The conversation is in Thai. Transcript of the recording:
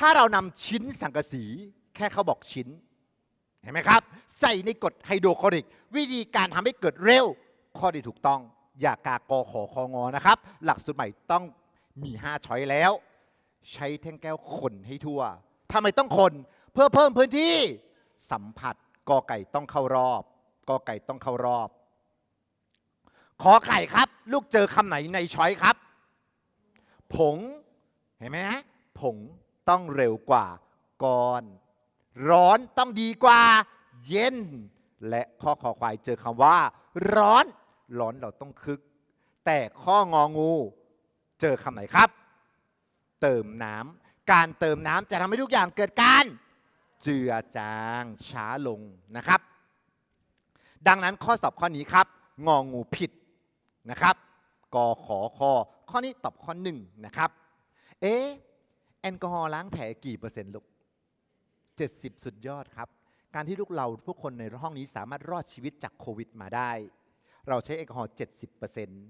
ถ้าเรานำชิ้นสังกะสีแค่เขาบอกชิ้น เห็นไหมครับ ใส่ในกรดไฮโดรคลอริก วิธีการทำให้เกิดเร็ว ข้อที่ถูกต้อง อย่ากากอขอคองอนะครับ หลักสูตรใหม่ต้องมี 5 ช้อยแล้ว ใช้แท่งแก้วคนให้ทั่วทำไมต้องคนเพื่อเพิ่มพื้นที่สัมผัสกอไก่ต้องเข้ารอบกอไก่ต้องเข้ารอบ ขอไข่ครับ ลูกเจอคำไหนในช้อยครับ ผง เห็นไหมฮะผง ต้องเร็วกว่าก่อน ร้อนต้องดีกว่า เย็น และข้อคอควายเจอคำว่า ร้อน ร้อนเราต้องคึก แต่ข้ององู เจอคำไหนครับ เติมน้ำการเติมน้ำจะทำให้ทุกอย่างเกิดการเจือจางช้าลงนะครับ ดังนั้นข้อสอบข้อนี้ครับ งองูผิดนะครับกอขอคอข้อนี้ตอบข้อหนึ่งนะครับ เอ๊ะ แอลกอฮอล์ล้างแผลกี่เปอร์เซ็นต์ลูกเจ็ดสิบสุดยอดครับ การที่ลูกเราทุกคนในห้องนี้สามารถรอดชีวิตจากโควิดมาได้ เราใช้แอลกอฮอล์เจ็ดสิบเปอร์เซ็นต์